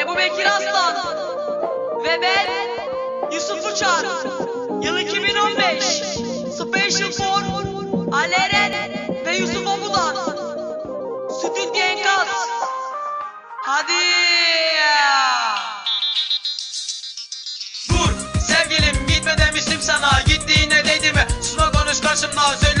Ebu Bekir Aslan ve ben Yusuf Uçar. Yıl 2015. Special for Aleren ve Yusuf Obudan. Stüdyo Enkaz. Hadi. Dur sevgilim gitme demiştim sana. Gittiğine değdi mi? Konuş karşımda.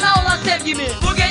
sana olan sevgimi. Bugün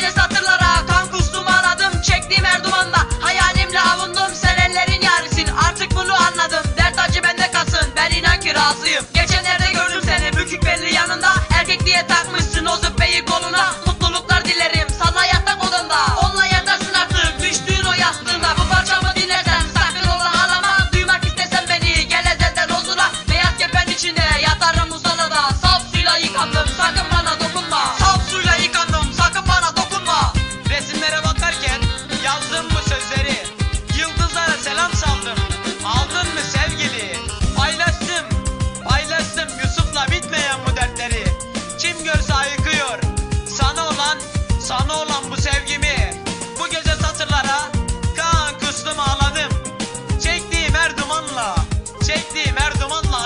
Çektiğim her zamanla